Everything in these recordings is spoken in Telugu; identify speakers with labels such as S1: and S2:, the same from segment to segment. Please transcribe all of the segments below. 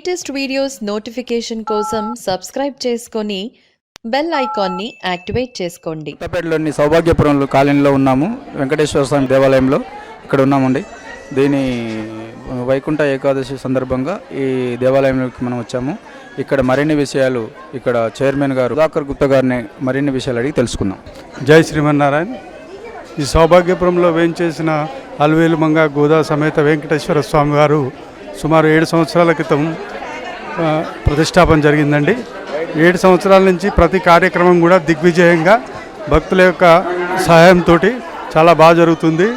S1: లేటెస్ట్ వీడియోస్ నోటిఫికేషన్ కోసం సబ్స్క్రైబ్ చేసుకొని బెల్ ఐకాన్ని యాక్టివేట్ చేసుకోండి.
S2: కొత్తపేటలోని సౌభాగ్యపురంలో కాలనీలో ఉన్నాము వెంకటేశ్వర స్వామి దేవాలయంలో ఇక్కడ ఉన్నామండి. దీని వైకుంఠ ఏకాదశి సందర్భంగా ఈ దేవాలయంలోకి మనం వచ్చాము. ఇక్కడ మరిన్ని విషయాలు ఇక్కడ చైర్మన్ గారు సుధాకర్ గుప్తా గారిని మరిన్ని విషయాలు అడిగి తెలుసుకుందాం.
S3: జై శ్రీమన్నారాయణ. ఈ సౌభాగ్యపురంలో వేంచేసిన అలవేలు మంగ గోదా సమేత వెంకటేశ్వర స్వామి వారు సుమారు ఏడు సంవత్సరాల క్రితం ప్రతిష్టాపన జరిగిందండి. ఏడు సంవత్సరాల నుంచి ప్రతి కార్యక్రమం కూడా దిగ్విజయంగా భక్తుల యొక్క సహాయంతో చాలా బాగా జరుగుతుంది.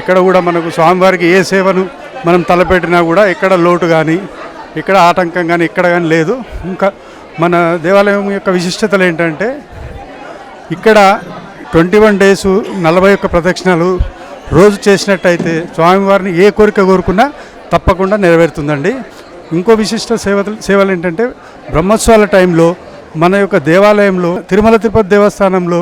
S3: ఇక్కడ కూడా మనకు స్వామివారికి ఏ సేవను మనం తలపెట్టినా కూడా ఎక్కడ లోటు కానీ ఇక్కడ ఆటంకం కానీ ఎక్కడ కానీ లేదు. ఇంకా మన దేవాలయం యొక్క విశిష్టతలు ఏంటంటే ఇక్కడ ట్వంటీ వన్ డేస్ నలభై ఒక్క ప్రదక్షిణాలు రోజు చేసినట్టయితే స్వామివారిని ఏ కోరిక కోరుకున్నా తప్పకుండా నెరవేరుతుందండి. ఇంకో విశిష్ట సేవలు సేవలు ఏంటంటే బ్రహ్మోత్సవాల టైంలో మన యొక్క దేవాలయంలో తిరుమల తిరుపతి దేవస్థానంలో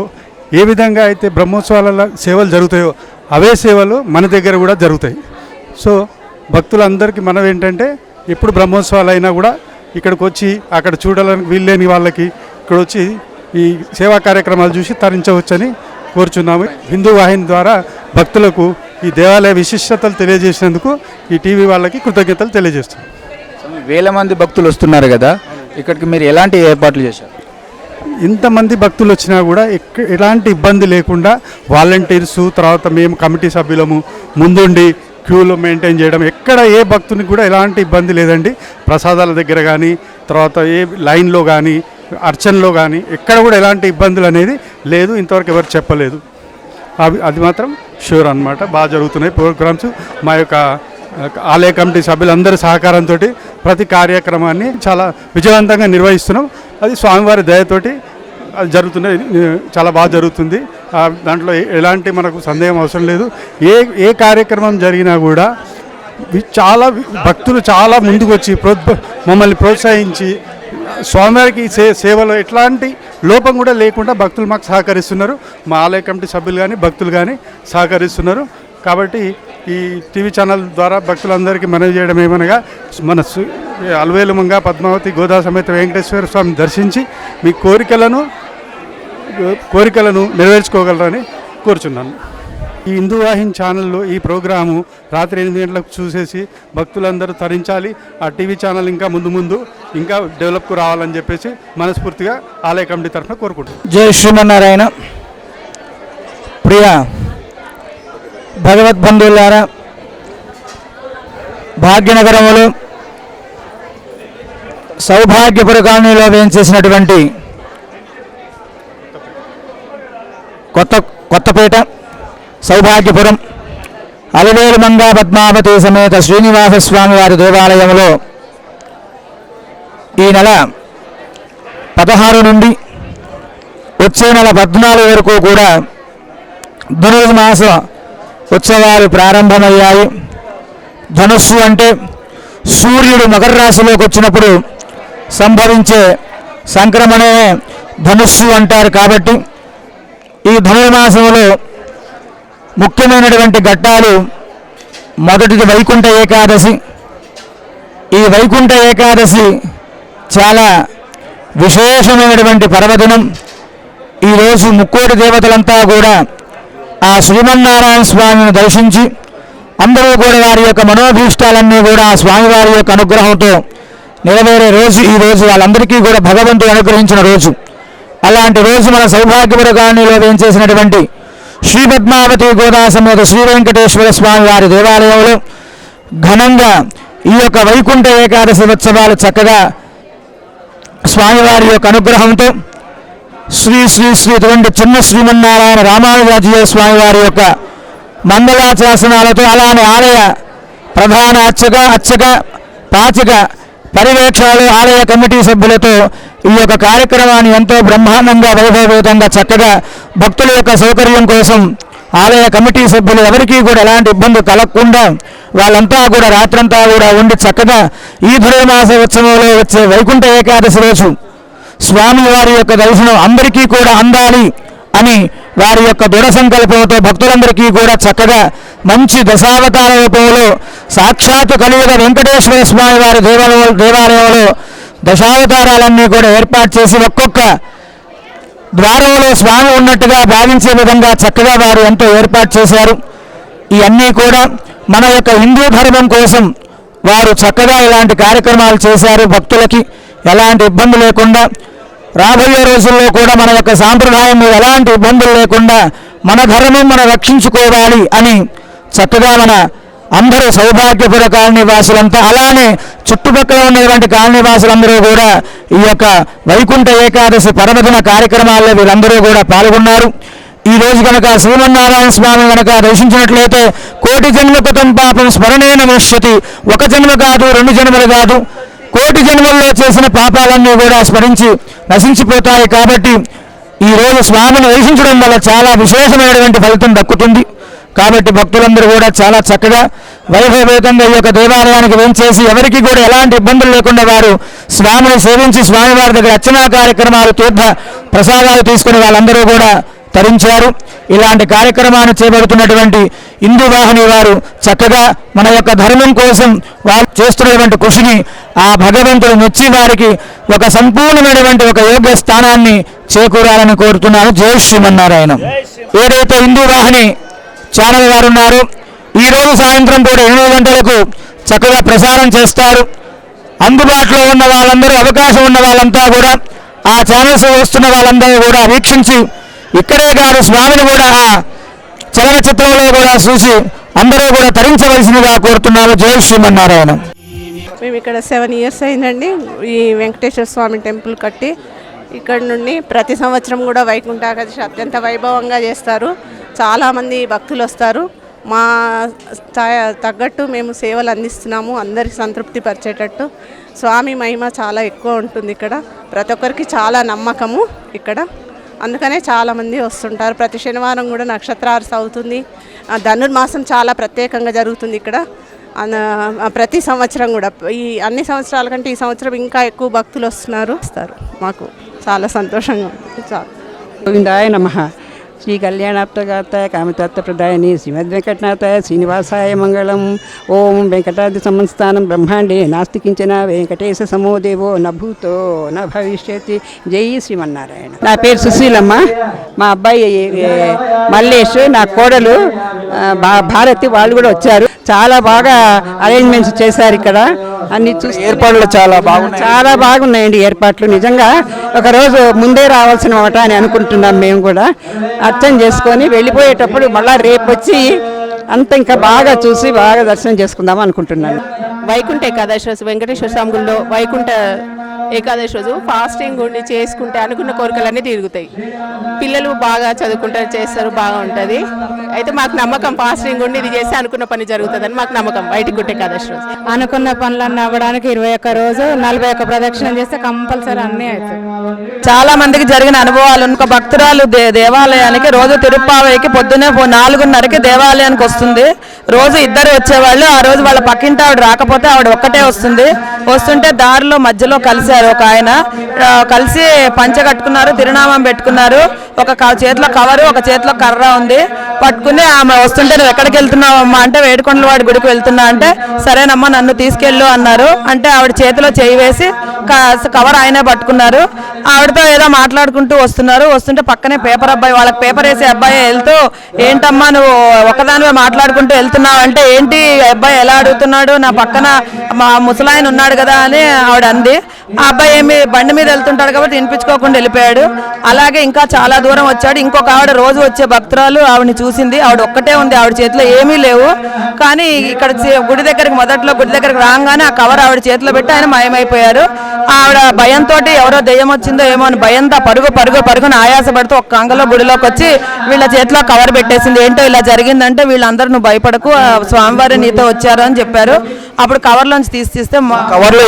S3: ఏ విధంగా అయితే బ్రహ్మోత్సవాల సేవలు జరుగుతాయో అవే సేవలు మన దగ్గర కూడా జరుగుతాయి. సో భక్తులందరికీ మనం ఏంటంటే ఎప్పుడు బ్రహ్మోత్సవాలు అయినా కూడా ఇక్కడికి వచ్చి అక్కడ చూడాలని వీల్లేని వాళ్ళకి ఇక్కడ వచ్చి ఈ సేవా కార్యక్రమాలు చూసి తరించవచ్చని కోరుచున్నాము. హిందూ వాహిని ద్వారా భక్తులకు ఈ దేవాలయ విశిష్టతలు తెలియజేసినందుకు ఈ టీవీ వాళ్ళకి కృతజ్ఞతలు తెలియజేస్తున్నాం.
S2: వేల మంది భక్తులు వస్తున్నారు కదా ఇక్కడికి మీరు ఎలాంటి ఏర్పాట్లు చేశారు?
S3: ఇంతమంది భక్తులు వచ్చినా కూడా ఎలాంటి ఇబ్బంది లేకుండా వాలంటీర్స్ తర్వాత మేము కమిటీ సభ్యులము ముందుండి క్యూలో మెయింటైన్ చేయడం ఎక్కడ ఏ భక్తునికి కూడా ఎలాంటి ఇబ్బంది లేదండి. ప్రసాదాల దగ్గర కానీ తర్వాత ఏ లైన్లో కానీ అర్చనలో కానీ ఎక్కడ కూడా ఎలాంటి ఇబ్బందులు అనేది లేదు ఇంతవరకు ఎవరు చెప్పలేదు. అవి అది మాత్రం షూర్ అనమాట బాగా జరుగుతున్నాయి ప్రోగ్రామ్స్. మా యొక్క ఆలయ కమిటీ సభ్యులందరి సహకారంతో ప్రతి కార్యక్రమాన్ని చాలా విజయవంతంగా నిర్వహిస్తున్నాం. అది స్వామివారి దయతోటి అది జరుగుతుంది చాలా బాగా జరుగుతుంది. దాంట్లో ఎలాంటి మనకు సందేహం అవసరం లేదు. ఏ ఏ కార్యక్రమం జరిగినా కూడా చాలా భక్తులు చాలా ముందుకు వచ్చి ప్రో మమ్మల్ని ప్రోత్సహించి స్వామివారికి సే సేవలో ఎట్లాంటి లోపం కూడా లేకుండా భక్తులు మాకు సహకరిస్తున్నారు. మా ఆలయ కమిటీ సభ్యులు కానీ భక్తులు కానీ సహకరిస్తున్నారు. కాబట్టి ఈ టీవీ ఛానల్ ద్వారా భక్తులందరికీ మనవి చేయడం ఏమనగా మన సు- అలవేలుమంగ పద్మావతి గోదా సమేత వెంకటేశ్వర స్వామిని దర్శించి మీ కోరికలను కోరికలను నెరవేర్చుకోగలరని కోరుచున్నాను. ఈ హిందూ వాహిని ఛానల్లో ఈ ప్రోగ్రాము రాత్రి ఎనిమిది గంటలకు చూసేసి భక్తులందరూ తరించాలి. ఆ టీవీ ఛానల్ ఇంకా ముందు ముందు ఇంకా డెవలప్కు రావాలని చెప్పేసి మనస్ఫూర్తిగా ఆలయ కమిటీ తరఫున కోరుకుంటున్నాను
S4: జై శ్రీమన్నారాయణ. ప్రియ భగవద్బంధువులారా భాగ్యనగరములో సౌభాగ్యపుర కాలనీలో వేయించేసినటువంటి కొత్త కొత్తపేట సౌభాగ్యపురం అలవేలు మంగా పద్మావతి సమేత శ్రీనివాస స్వామి వారి దేవాలయంలో ఈ నెల పదహారు నుండి వచ్చే నెల పద్నాలుగు వరకు కూడా ధనుర్మాస ఉత్సవాలు ప్రారంభమయ్యాయి. ధనుస్సు అంటే సూర్యుడు మకర రాశిలోకి వచ్చినప్పుడు సంభవించే సంక్రమణే ధనుస్సు అంటారు కాబట్టి ఈ ధనుర్మాసంలో ముఖ్యమైనటువంటి ఘట్టాలు మొదటిది వైకుంఠ ఏకాదశి. ఈ వైకుంఠ ఏకాదశి చాలా విశేషమైనటువంటి పర్వదినం. ఈరోజు ముక్కోటి దేవతలంతా కూడా ఆ శ్రీమన్నారాయణ స్వామిని దర్శించి అందరూ కూడా వారి యొక్క మనోభీష్టాలన్నీ కూడా ఆ స్వామివారి యొక్క అనుగ్రహంతో నెరవేరే రోజు ఈ రోజు వాళ్ళందరికీ కూడా భగవంతుడు అనుగ్రహించిన రోజు. అలాంటి రోజు మన సౌభాగ్యపుర కాలనీలో వేయించేసినటువంటి శ్రీ పద్మావతి గోదా సమేత శ్రీ వెంకటేశ్వర స్వామి వారి దేవాలయంలో ఘనంగా ఈ యొక్క వైకుంఠ ఏకాదశి ఉత్సవాలు చక్కగా స్వామివారి యొక్క అనుగ్రహంతో శ్రీ శ్రీ శ్రీ ఇటువంటి చిన్న శ్రీమన్నారాయణ రామానుజాజీయ స్వామివారి యొక్క మంగళాశాసనాలతో అలానే ఆలయ ప్రధాన అర్చక అర్చక పాచక పర్యవేక్షణలు ఆలయ కమిటీ సభ్యులతో ఈ యొక్క కార్యక్రమాన్ని ఎంతో బ్రహ్మాండంగా వైభవపేతంగా చక్కగా భక్తుల యొక్క సౌకర్యం కోసం ఆలయ కమిటీ సభ్యులు ఎవరికీ కూడా ఎలాంటి ఇబ్బంది కలగకుండా వాళ్ళంతా కూడా రాత్రంతా కూడా ఉండి చక్కగా ఈ ధనుర్మాస ఉత్సవంలో వచ్చే వైకుంఠ ఏకాదశి రోజు స్వామి వారి యొక్క దర్శనం అందరికీ కూడా అందాలి అని వారి యొక్క దృఢ సంకల్పంతో భక్తులందరికీ కూడా చక్కగా మంచి దశావతార రూపంలో సాక్షాత్తు కలియుగ వెంకటేశ్వర స్వామి వారి దేవాలయ దేవాలయంలో దశావతారాలన్నీ కూడా ఏర్పాటు చేసి ఒక్కొక్క ద్వారంలో స్వామి ఉన్నట్టుగా భావించే విధంగా చక్కగా వారు ఎంతో ఏర్పాటు చేశారు. ఇవన్నీ కూడా మన యొక్క హిందూ ధర్మం కోసం వారు చక్కగా ఇలాంటి కార్యక్రమాలు చేశారు భక్తులకి. ఎలాంటి ఇబ్బంది లేకుండా రాబోయే రోజుల్లో కూడా మన యొక్క సాంప్రదాయం మీద ఎలాంటి ఇబ్బందులు లేకుండా మన ధర్మం మనం రక్షించుకోవాలి అని చక్కగా మన అందరూ సౌభాగ్యపుర కాలనీ వాసులంతా అలానే చుట్టుపక్కల ఉన్నటువంటి కాలనీ వాసులందరూ కూడా ఈ యొక్క వైకుంఠ ఏకాదశి పరమదిన కార్యక్రమాల్లో వీళ్ళందరూ కూడా పాల్గొన్నారు. ఈ రోజు కనుక శ్రీమన్నారాయణ స్వామి కనుక దర్శించినట్లయితే కోటి జన్మ కృతం పాపం స్మరణేన విష్యతి ఒక జన్మ కాదు రెండు జన్మలు కాదు. కోటి జన్మల్లో చేసిన పాపాలన్నీ కూడా స్మరించి నశించిపోతాయి కాబట్టి ఈ రోజు స్వామిని దర్శించడం వల్ల చాలా విశేషమైనటువంటి ఫలితం దక్కుతుంది. కాబట్టి భక్తులందరూ కూడా చాలా చక్కగా వైభవేతంగా ఈ యొక్క దేవాలయానికి వేంచేసి ఎవరికి కూడా ఎలాంటి ఇబ్బందులు లేకుండా వారు స్వామిని సేవించి స్వామివారి దగ్గర అర్చనా కార్యక్రమాలు తీర్థ ప్రసాదాలు తీసుకుని వాళ్ళందరూ కూడా తరించారు. ఇలాంటి కార్యక్రమాన్ని చేపడుతున్నటువంటి హిందూ వాహిని వారు చక్కగా మన యొక్క ధర్మం కోసం వారు చేస్తున్నటువంటి కృషిని ఆ భగవంతుడు మెచ్చి వారికి ఒక సంపూర్ణమైనటువంటి ఒక యోగ్య స్థానాన్ని చేకూరాలని కోరుతున్నాను. జై శ్రీమన్నారాయణ. ఏదైతే హిందూ వాహిని ఛానల్ వారు ఉన్నారు. ఈరోజు సాయంత్రం పూట ఎనిమిది గంటలకు చక్కగా ప్రసారం చేస్తారు. అందుబాటులో ఉన్న వాళ్ళందరూ అవకాశం ఉన్న వాళ్ళంతా కూడా ఆ ఛానల్స్ వస్తున్న వాళ్ళందరూ కూడా వీక్షించి ఇక్కడే కాదు స్వామిని కూడా ఆ చలనచిత్రంలో కూడా చూసి అందరూ కూడా తరించవలసిందిగా కోరుతున్నారు జయ శ్రీమన్నారాయణ.
S5: మేము ఇక్కడ సెవెన్ ఇయర్స్ అయిందండి. ఈ వెంకటేశ్వర స్వామి టెంపుల్ కట్టి ఇక్కడ నుండి ప్రతి సంవత్సరం కూడా వైకుంఠాకాదశి అత్యంత వైభవంగా చేస్తారు. చాలామంది భక్తులు వస్తారు. మా తగ్గట్టు మేము సేవలు అందిస్తున్నాము. అందరికి సంతృప్తి పరిచేటట్టు. స్వామి మహిమ చాలా ఎక్కువ ఉంటుంది ఇక్కడ. ప్రతి ఒక్కరికి చాలా నమ్మకము ఇక్కడ. అందుకనే చాలామంది వస్తుంటారు. ప్రతి శనివారం కూడా నక్షత్రార్స్ అవుతుంది. ధనుర్మాసం చాలా ప్రత్యేకంగా జరుగుతుంది ఇక్కడ. ప్రతి సంవత్సరం కూడా. ఈ అన్ని సంవత్సరాల కంటే ఈ సంవత్సరం ఇంకా ఎక్కువ భక్తులు వస్తున్నారు. వస్తారు. మాకు చాలా సంతోషంగా ఉంది. చాలా.
S6: గోవిందాయ నమ. శ్రీ కళ్యాణాప్తగాతాయ కామతత్వప్రదాయని శ్రీమద్ వెంకటనాథ శ్రీనివాసాయ మంగళం ఓం వెంకటాది సంస్థానం బ్రహ్మాండే నాస్తి కించన వెంకటేశ సమోదేవో నభూతో నా న భవిష్యతి జై శ్రీమన్నారాయణ నా పేరు సుశీలమ్మ. మా అబ్బాయి మల్లేష్ నా కోడలు భారతి వాళ్ళు కూడా వచ్చారు. చాలా బాగా అరేంజ్మెంట్స్ చేశారు ఇక్కడ. అన్ని చూసి
S4: ఏర్పాట్లు చాలా బాగున్నాయి
S6: చాలా బాగున్నాయండి ఏర్పాట్లు. నిజంగా ఒక రోజు ముందే రావాల్సిన మాట అని అనుకుంటున్నాం మేము కూడా. అర్థం చేసుకొని వెళ్ళిపోయేటప్పుడు మళ్ళీ రేపు వచ్చి అంత ఇంకా బాగా చూసి బాగా దర్శనం చేసుకుందాం అనుకుంటున్నాను.
S7: వైకుంఠ ఏకాదశి వెంకటేశ్వర స్వామి గుడిలో వైకుంఠ ఏకాదశి రోజు ఫాస్టింగ్ ఉండి చేసుకుంటే అనుకున్న కోరికలన్నీ తీరుగుతాయి. పిల్లలు బాగా చదువుకుంటారు చేస్తారు బాగా ఉంటుంది. అయితే మాకు నమ్మకం ఫాస్టింగ్ ఉండి ఇది చేస్తే అనుకున్న పని జరుగుతుందని మాకు నమ్మకం వైకుంఠ ఏకాదశి రోజు.
S8: అనుకున్న పనులన్నీ అవ్వడానికి ఇరవై ఒక్క రోజు నలభై ఒక్క ప్రదక్షిణ చేస్తే కంపల్సరీ అన్నీ అవుతాయి.
S9: చాలా మందికి జరిగిన అనుభవాలు ఒక భక్తురాలు దే దేవాలయానికి రోజు తిరుప్పావైకి పొద్దునే నాలుగున్నరకి దేవాలయానికి వస్తుంది. రోజు ఇద్దరు వచ్చేవాళ్ళు ఆ రోజు వాళ్ళ పక్కింటి ఆవిడ రాకపోతే ఆవిడ ఒక్కటే వస్తుంది. వస్తుంటే దారిలో మధ్యలో కలిశారు ఒక ఆయన. కలిసి పంచ కట్టుకున్నారు తిరునామం పెట్టుకున్నారు. ఒక చేతిలో కవరు ఒక చేతిలో కర్ర ఉంది. పట్టుకుని ఆమె వస్తుంటే నువ్వు ఎక్కడికి వెళ్తున్నావమ్మా? అంటే వేడుకొండల వాడి గుడికి వెళ్తున్నా. అంటే సరేనమ్మా నన్ను తీసుకెళ్ళు అన్నారు. అంటే ఆవిడ చేతిలో చేయి వేసి క- కవర్ ఆయనే పట్టుకున్నారు. ఆవిడతో ఏదో మాట్లాడుకుంటూ వస్తున్నారు. వస్తుంటే పక్కనే పేపర్ అబ్బాయి వాళ్ళకి పేపర్ వేసే అబ్బాయి వెళ్తూ ఏంటమ్మా నువ్వు ఒకదానివే మాట్లాడుకుంటూ వెళ్తున్నావు? అంటే ఏంటి అబ్బాయి ఎలా అడుగుతున్నాడు? నా పక్కన మా ముసలాయన ఉన్నాడు కదా అని ఆవిడ అంది. ఆ అబ్బాయి ఏమి బండి మీద వెళ్తుంటాడు కాబట్టి వినిపించుకోకుండా వెళ్ళిపోయాడు. అలాగే ఇంకా చాలా దూరం వచ్చాడు. ఇంకొక ఆవిడ రోజు వచ్చే భక్తురాలు ఆవిడని చూసింది. ఆవిడ ఒక్కటే ఉంది. ఆవిడ చేతిలో ఏమీ లేవు. కానీ ఇక్కడ గుడి దగ్గరికి మొదట్లో గుడి దగ్గరికి రాగానే ఆ కవర్ ఆవిడ చేతిలో పెట్టి ఆయన మాయమైపోయారు. ఆవిడ భయంతో ఎవరో దెయ్యం వచ్చిందో ఏమో అని భయంతో పరుగు పరుగు పరుగున ఆయాసపడుతూ ఒక కంగలో గుడిలోకి వచ్చి వీళ్ళ చేతిలో కవర్ పెట్టేసింది. ఏంటో ఇలా జరిగిందంటే వీళ్ళందరూ నువ్వు భయపడకు. ఆ స్వామివారి నీతో వచ్చారు అని చెప్పారు. అప్పుడు కవర్లోంచి తీసి తీస్తే
S4: కవర్లో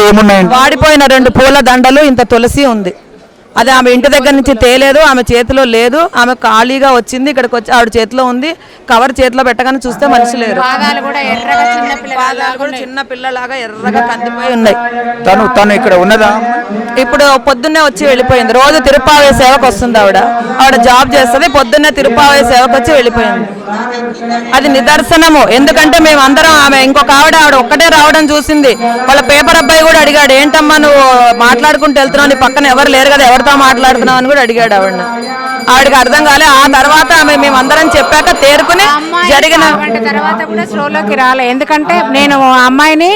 S9: వాడిపోయిన రెండు పూల దండలు ఇంత తులసి ఉంది. అది ఆమె ఇంటి దగ్గర నుంచి తేలేదు ఆమె చేతిలో లేదు ఆమె ఖాళీగా వచ్చింది ఇక్కడికి వచ్చి ఆవిడ చేతిలో ఉంది కవర్ చేతిలో పెట్టగానే చూస్తే మనిషి లేరు.
S8: పాదాలు కూడా ఎర్రగా చిన్న
S9: పాదాలు కూడా చిన్న పిల్లలాగా ఎర్రగా కందిపోయి ఉన్నాయి.
S2: తను తను ఇక్కడ ఉన్నదా?
S9: ఇప్పుడు పొద్దున్నే వచ్చి వెళ్ళిపోయింది. రోజు తిరుపావే సేవకు వస్తుంది ఆవిడ. ఆవిడ జాబ్ చేస్తుంది పొద్దున్నే తిరుపావే సేవకు వచ్చి వెళ్ళిపోయింది. అది నిదర్శనము. ఎందుకంటే మేము అందరం ఆమె ఇంకొక ఆవిడ ఆవిడ ఒక్కటే రావడం చూసింది. వాళ్ళ పేపర్ అబ్బాయి కూడా అడిగాడు ఏంటమ్మా నువ్వు మాట్లాడుకుంటూ వెళ్తున్నావు? నీ పక్కన ఎవరు లేరు కదా ఎవరితో మాట్లాడుతున్నావు అని కూడా అడిగాడు ఆవిడ ఆవిడకి అర్థం కాలే. ఆ తర్వాత ఆమె మేమందరం చెప్పాక తేరుకుని జరిగిన
S8: తర్వాత కూడా స్లోలోకి రాలే. ఎందుకంటే నేను అమ్మాయిని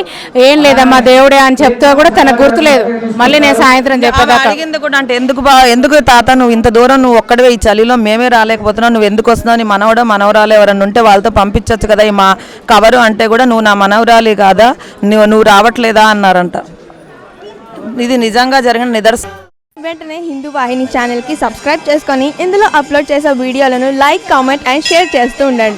S8: ఏం లేదమ్మా దేవుడే అని చెప్తే కూడా తనకు గుర్తులేదు. మళ్ళీ నేను సాయంత్రం చెప్పేదాకా.
S9: అడిగింది కూడా అంటే ఎందుకు బా ఎందుకు తాత నువ్వు ఇంత దూరం నువ్వు ఒక్కడివే ఈ చలిలో మేమే రాలేకపోతున్నావు నువ్వు ఎందుకు వస్తున్నావు నీ మనవడో మనవరాలు ఎవరన్నా ఉంటే వాళ్ళతో పంపించవచ్చు కదా ఈ మా కవరు అంటే కూడా నువ్వు నా మనవరాలి కాదా నువ్వు నువ్వు రావట్లేదా అన్నారంట. ఇది నిజంగా జరిగిన నిదర్శనం
S10: వెంటనే హిందూ వాహిని ఛానల్కి సబ్స్క్రైబ్ చేసుకొని ఇందులో అప్లోడ్ చేసే వీడియోలను లైక్ కామెంట్ అండ్ షేర్ చేస్తూ ఉండండి.